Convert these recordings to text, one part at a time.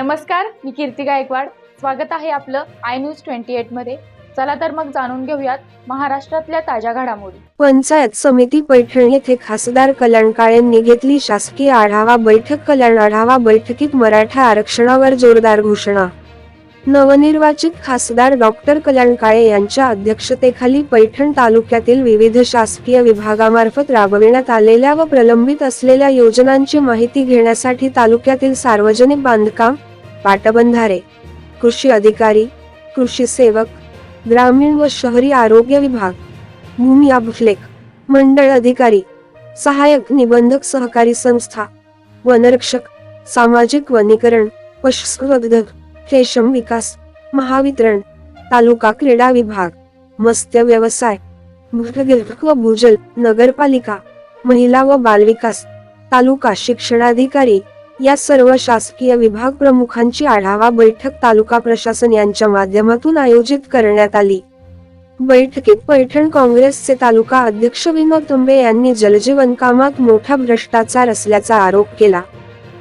नमस्कार मी कीर्ती गायकवाड. स्वागत आहे आपलं आय न्यूज ट्वेंटी एटमध्ये. चला तर मग जाणून घेऊयात महाराष्ट्रातल्या ताज्या घडामोडी. पंचायत समिती पैठण येथे खासदार कल्याण काळेंनी घेतली शासकीय आढावा बैठक. कल्याण आढावा बैठकीत मराठा आरक्षणावर जोरदार घोषणा. नवनिर्वाचित खासदार डॉक्टर कल्याण काळे यांच्या अध्यक्षतेखाली पैठण तालुक्यातील विविध शासकीय विभागामार्फत राबविण्यात आलेल्या व प्रलंबित असलेल्या योजनांची माहिती घेण्यासाठी तालुक्यातील सार्वजनिक बांधकाम पाटबंधारे कृषी अधिकारी कृषी सेवक ग्रामीण व शहरी आरोग्य विभाग भूमी अभिलेख मंडळ अधिकारी सहाय्यक निबंधक सहकारी संस्था वनरक्षक सामाजिक वनीकरण पशुसंवर्धक रेशम विकास महावितरण तालुका क्रीडा विभाग मत्स्य व्यवसाय व भूजल नगरपालिका महिला व बालविकास तालुका शिक्षणाधिकारी या सर्व शासकीय विभाग प्रमुखांची आढावा बैठक तालुका प्रशासन यांच्या माध्यमातून आयोजित करण्यात आली. बैठकीत पैठण काँग्रेसचे तालुका अध्यक्ष विनोद तुंबे यांनी जलजीवन कामात मोठा भ्रष्टाचार असल्याचा आरोप केला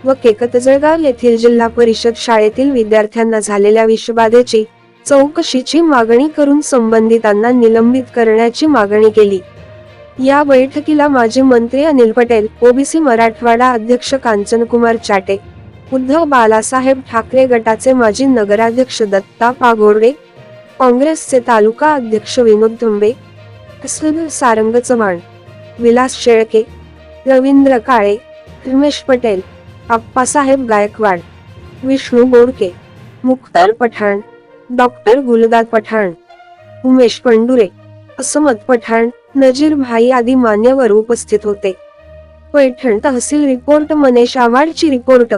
व केकतजळगाव येथील जिल्हा परिषद शाळेतील विद्यार्थ्यांना झालेल्या विषबाधेची चौकशीची मागणी करून संबंधितांना निलंबित करण्याची मागणी केली. या बैठकीला माजी मंत्री अनिल पटेल ओबीसी मराठवाडा अध्यक्ष कांचनकुमार चाटे उद्धव बालासाहेब ठाकरे गटाचे माजी नगराध्यक्ष दत्ता पागोर्डे काँग्रेसचे तालुका अध्यक्ष विनोद धुंबे सारंग चव्हाण विलास शेळके रवींद्र काळे रमेश पटेल आप्पासाहेब गायकवाड विष्णू बोडके मुख्तार पठाण डॉक्टर गुलदार पठाण उमेश पंडुरे असमत पठाण नजीर भाई आदी मान्यवर उपस्थित होते. पैठण तहसील रिपोर्ट मनेश आवाडची रिपोर्ट